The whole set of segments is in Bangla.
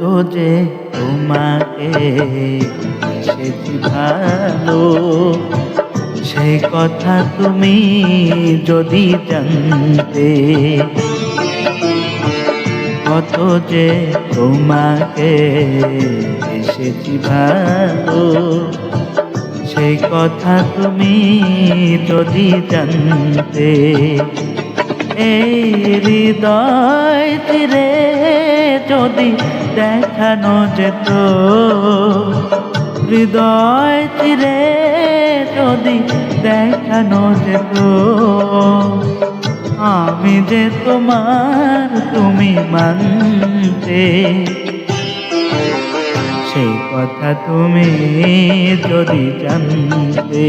তোমাকে এসেছি ভালো? সেই কথা তুমি যদি জানতে, কত যে তোমাকে এসেছি ভালো? সেই কথা তুমি যদি জানতে এই হৃদয় তীরে যদি দেখানো যেত, হৃদয় তীরে যদি দেখানো যেত, আমি যে তোমার তুমি মানতে, সেই কথা তুমি যদি জানতে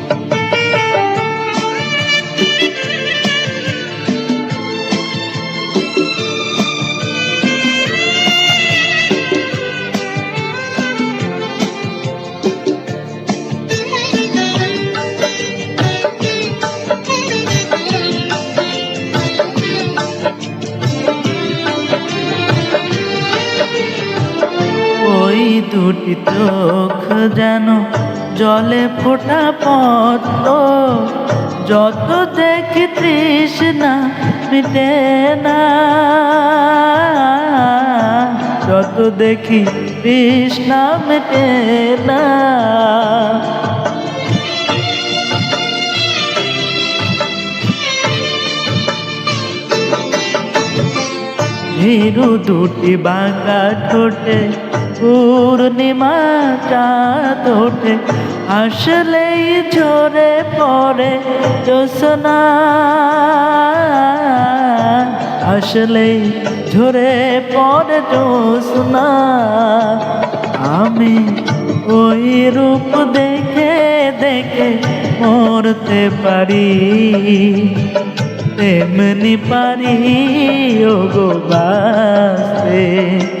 দুটি চোখ যেন জলে ফোটা পদ্ম যত দেখি তৃষ্ণা মিটে না। যত দেখি তৃষ্ণা মিটে না। ভীরু দুটি বাঁকা ঠোঁটে পূর্ণিমা চাঁদ ওঠে আসলেই ঝরে পড়ে জোসনা আসলেই ঝরে পড়ে জোসনা আমি ওই রূপ দেখে দেখে মরতে পারি। তেমনি পারি ও গো সেই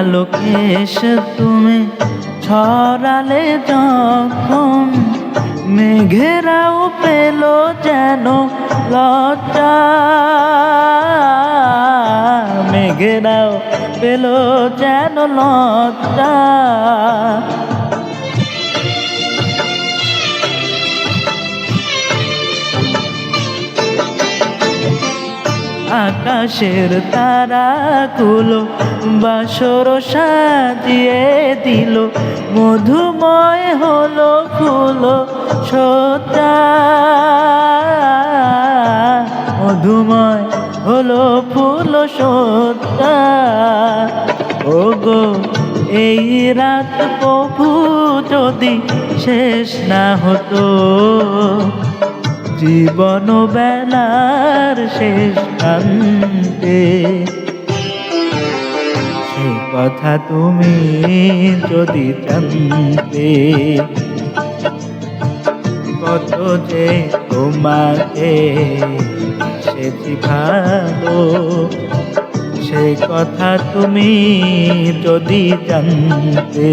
কালো কেশ তুমি ছড়ালে যখন মেঘেরাও পেল যেন লজ্জা। মেঘেরাও পেল যেন লজ্জা। আকাশের তারাগুলো বাসর সাজিয়ে দিল। মধুময় হলো ফুল, সজ্জা। মধুময় হলো ফুল, সজ্জা। ও গো এই রাত প্রভু যদি শেষ না হতো জীবন বেলার শেষ প্রান্তে। সে কথা তুমি যদি জানতে, কত যে তোমাকে সেটি ভালো, সে কথা তুমি যদি জানতে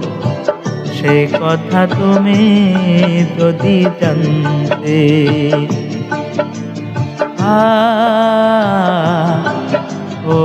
সে কথা তুমি যদি জানতে আ ও